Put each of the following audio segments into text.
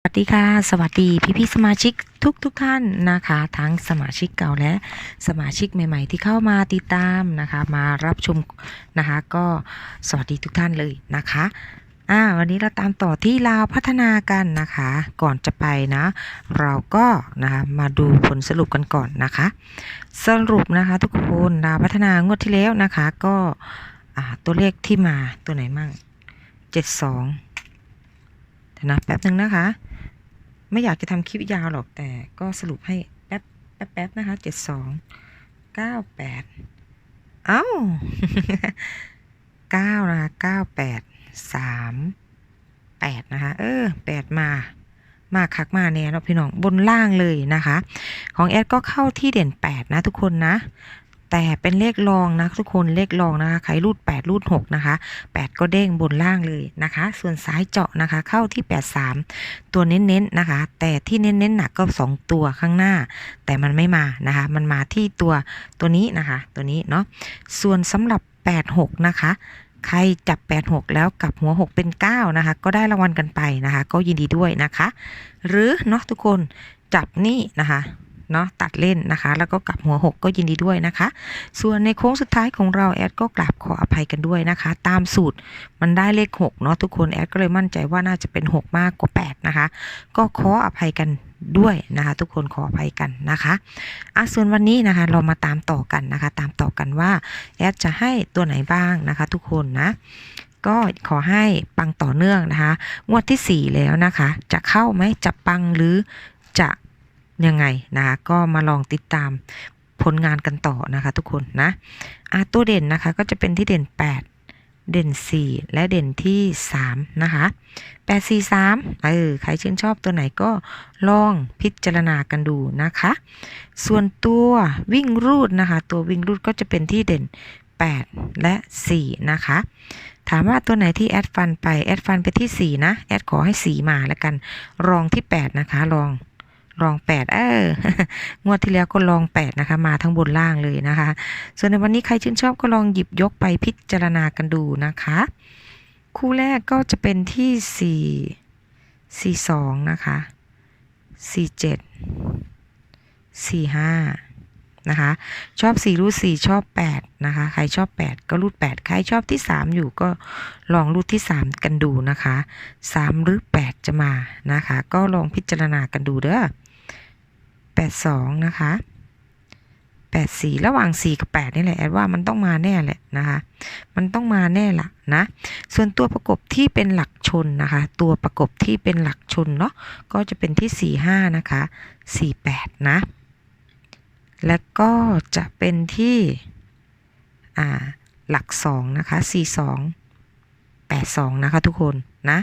สวัสดีค่ะ สวัสดีพี่พี่สมาชิกทุกทุกท่านนะคะ ทั้งสมาชิกเก่าและสมาชิกใหม่ ๆ ที่เข้ามาติดตามนะคะ มารับชมนะคะ ก็สวัสดีทุกท่านเลยนะคะอ่าวันนี้เราตามต่อที่ลาวพัฒนากันนะคะ ก่อนจะไปนะ เราก็นะคะมาดูผลสรุปกันก่อนนะคะ สรุปนะคะ ทุกคนลาวพัฒนางวดที่แล้วนะคะ ก็อ่าตัวเลขที่มาตัวไหนมั่งเจ็ดสองนะแป๊บหนึ่งนะคะ ไม่อยากจะทำคลิปยาวหรอกแต่ก็สรุปให้แป๊บแป๊บแป๊บนะคะเจ็ดสองเก้าแปดเอ้าเก้านะคะเก้าแปดสามแปดนะคะเออแปดมา มาคักมาแน่เนาะพี่น้องบนล่างเลยนะคะ ของแอดก็เข้าที่เด่นแปดนะทุกคนนะ แต่เป็นเลขรองนะทุกคนเลขรองนะคะใครรูด 8 รูด 6 นะคะ 8 ก็เด้งบนล่างเลยนะคะ ส่วนซ้ายเจาะนะคะเข้าที่ 83 ตัวเน้นๆนะคะ แต่ที่เน้นๆหนักก็ 2 ตัวข้างหน้า แต่มันไม่มานะคะ มันมาที่ตัวตัวนี้นะคะ ตัวนี้เนาะส่วนสำหรับ 86 นะคะใครจับ 86 แล้วกลับหัว 6 เป็น 9 นะคะ ก็ได้รางวัลกันไปนะคะ ก็ยินดีด้วยนะคะ หรือเนาะทุกคนจับนี่นะคะ เนาะตัดเล่นนะคะ แล้วก็กลับหัว 6 ก็ยินดีด้วยนะคะ ส่วนในโค้งสุดท้ายของเราแอดก็กราบขออภัยกันด้วยนะคะ ตามสูตรมันได้เลข 6 เนาะทุกคนแอดก็เลยมั่นใจว่าน่าจะเป็น 6 มากกว่า 8 นะคะ ก็ขออภัยกันด้วยนะคะ ทุกคนขออภัยกันนะคะอะส่วนวันนี้นะคะ เรามาตามต่อกันนะคะ ตามต่อกันว่าแอดจะให้ตัวไหนบ้างนะคะ ทุกคนนะก็ขอให้ปังต่อเนื่องนะคะ งวดที่ 4 แล้วนะคะ จะเข้าไหมจะปังหรือจะ ยังไงนะคะก็มาลองติดตามผลงานกันต่อนะคะทุกคนนะอะตัวเด่นนะคะก็จะเป็นที่เด่น 8 เด่น 4 และเด่นที่3นะคะ8 4 3เออใครชื่นชอบตัวไหนก็ลองพิจารณากันดูนะคะ ส่วนตัววิ่งรูดนะคะ ตัววิ่งรูดก็จะเป็นที่เด่น 8 และ 4 นะคะ ถามว่าตัวไหนที่แอดฟันไปแอดฟันไปที่ 4 นะ แอดขอให้ 4 มาแล้วกันรองที่ 8 นะคะลอง รอง8เอองวดที่แล้วก็ลอง8นะคะ มาทั้งบนล่างเลยนะคะ ส่วนในวันนี้ใครชื่นชอบก็ลองหยิบยกไปพิจารณากันดูนะคะ คู่แรกก็จะเป็นที่4 4 2นะคะ4 7 4 5นะคะ ชอบ4รูด4ชอบ8นะคะ ใครชอบ8ก็รูด8ใครชอบที่3อยู่ก็ลองรูดที่3กันดูนะคะ3หรือ8จะมานะคะ ก็ลองพิจารณากันดูเด้อ 82 นะคะ 84 ระหว่าง 4 กับ 8 นี่แหละแอดว่ามันต้องมาแน่แหละนะคะ มันต้องมาแน่ละนะ ส่วนตัวประกบที่เป็นหลักชนนะคะ ตัวประกบที่เป็นหลักชนเนาะ ก็จะเป็นที่ 45 นะคะ 48 นะ แล้วก็จะเป็นที่อ่าหลัก 2 นะคะ 42 82 นะคะทุกคนนะ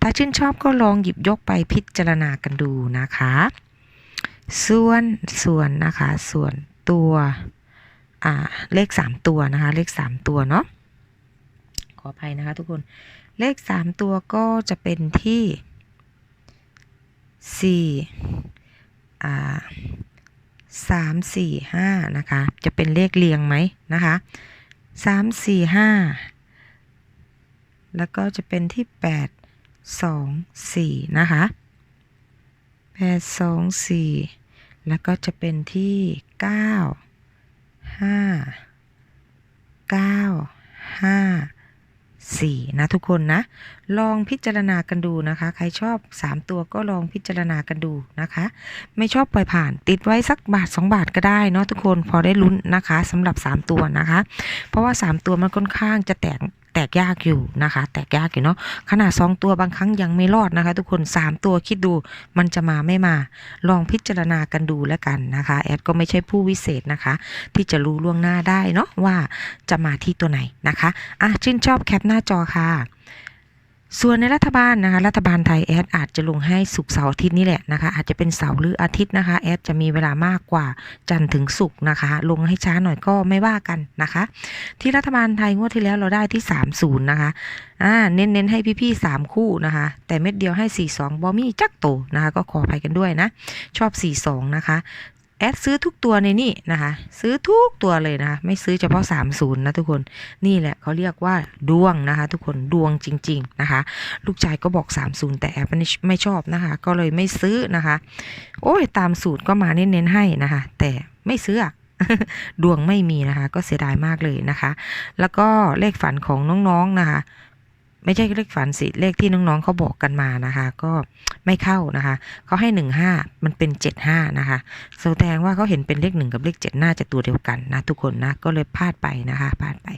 ถ้าชื่นชอบก็ลองหยิบยกไปพิจารณากันดูนะคะ ส่วนส่วนนะคะ ส่วนตัวอ่าเลข 3 ตัวนะคะ เลข 3 ตัวเนาะขออภัยนะคะทุกคนเลข 3 ตัวก็จะเป็นที่4อ่าสามสี่ห้านะคะ จะเป็นเลขเรียงไหมนะคะสามสี่ห้าแล้วก็จะเป็นที่แปดสองสี่นะคะแปดสองสี่ แล้วก็จะเป็นที่เก้าห้าเก้าห้าสี่นะทุกคนนะ ลองพิจารณากันดูนะคะ ใครชอบ 3 ตัวก็ลองพิจารณากันดูนะคะ ไม่ชอบปล่อยผ่านติดไว้สักบาท 2 บาทก็ได้เนาะทุกคนพอได้ลุ้นนะคะสำหรับ 3 ตัวนะคะ เพราะว่า 3 ตัวมันค่อนข้างจะแตก แตกยากอยู่นะคะ แตกยากอยู่เนาะขนาดสองตัวบางครั้งยังไม่รอดนะคะ ทุกคนสามตัวคิดดูมันจะมาไม่มา ลองพิจารณากันดูแล้วกันนะคะ แอดก็ไม่ใช่ผู้วิเศษนะคะ ที่จะรู้ล่วงหน้าได้เนาะว่าจะมาที่ตัวไหนนะคะอะชื่นชอบแคปหน้าจอค่ะ ส่วนในรัฐบาลนะคะรัฐบาลไทยแอดอาจจะลงให้สุกเสาร์อาทิตย์นี่แหละนะคะอาจจะเป็นเสาร์หรืออาทิตย์นะคะแอดจะมีเวลามากกว่าจันทร์ถึงศุกร์นะคะ ลงให้ช้าหน่อยก็ไม่ว่ากันนะคะ ที่รัฐบาลไทยงวดที่แล้วเราได้ที่ 30 นะคะอ่าเน้นๆให้พี่ๆ3คู่นะคะ แต่เม็ดเดียวให้ 42 บอมี่จักโตนะคะ ก็ขออภัยกันด้วยนะ ชอบ 42 นะคะ แอดซื้อทุกตัวในนี่นะคะ ซื้อทุกตัวเลยนะคะ ไม่ซื้อเฉพาะ 30 นะทุกคน นี่แหละเขาเรียกว่าดวงนะคะ ทุกคนดวงจริง ๆนะคะ ลูกชายก็บอก 30 แต่แอดไม่ไม่ชอบนะคะ ก็เลยไม่ซื้อนะคะ โอ้ยตามสูตรก็มาเน้นๆให้นะคะ แต่ไม่ซื้อดวงไม่มีนะคะ ก็เสียดายมากเลยนะคะ แล้วก็เลขฝันของน้องๆนะคะ ไม่ใช่เลขฝันสิเลขที่น้องๆเขาบอกกันมานะคะ ก็ไม่เข้านะคะเขาให้หนึ่งห้ามันเป็นเจ็ดห้านะคะแสดงว่าเขาเห็นเป็นเลขหนึ่งกับเลขเจ็ดน่าจะตัวเดียวกันนะทุกคนนะก็เลยพลาดไปนะคะพลาดไป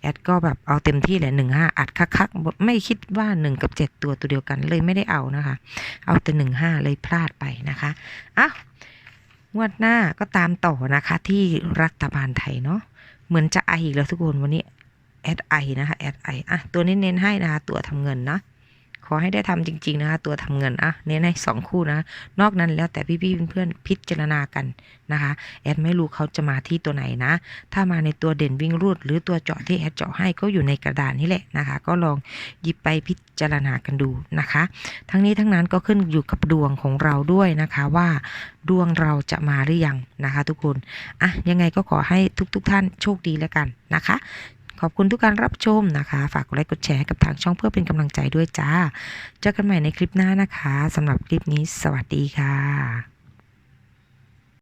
แอดก็แบบเอาเต็มที่เลยหนึ่งห้าอัดคักๆไม่คิดว่าหนึ่งกับเจ็ดตัวตัวเดียวกันเลยไม่ได้เอานะคะ เอาแต่หนึ่งห้าเลยพลาดไปนะคะอ้าวงวดหน้าก็ตามต่อนะคะที่รัฐบาลไทยเนาะเหมือนจะไออีกแล้วทุกคนวันนี้ แอดไอนะคะแอดไออะตัวนี้เน้นให้นะคะตัวทำเงินนะขอให้ได้ทำจริง ๆ นะคะ ตัวทำเงินอะเน้นให้สองคู่นะ นอกนั้นแล้วแต่พี่ๆเพื่อนๆพิจารณากันนะคะ แอดไม่รู้เขาจะมาที่ตัวไหนนะ ถ้ามาในตัวเด่นวิ่งรูด หรือตัวเจาะที่แอดเจาะให้ก็อยู่ในกระดานนี่แหละนะคะ ก็ลองหยิบไปพิจารณากันดูนะคะ ทั้งนี้ทั้งนั้นก็ขึ้นอยู่กับดวงของเราด้วยนะคะว่าดวงเราจะมาหรือยังนะคะ ทุกคนอะยังไงก็ขอให้ทุกๆทท่านโชคดีแล้วกันนะคะ ขอบคุณทุกการรับชมนะคะ ฝากกดไลค์กดแชร์ให้กับทางช่องเพื่อเป็นกำลังใจด้วยจ้า เจอกันใหม่ในคลิปหน้านะคะสำหรับคลิปนี้สวัสดีค่ะ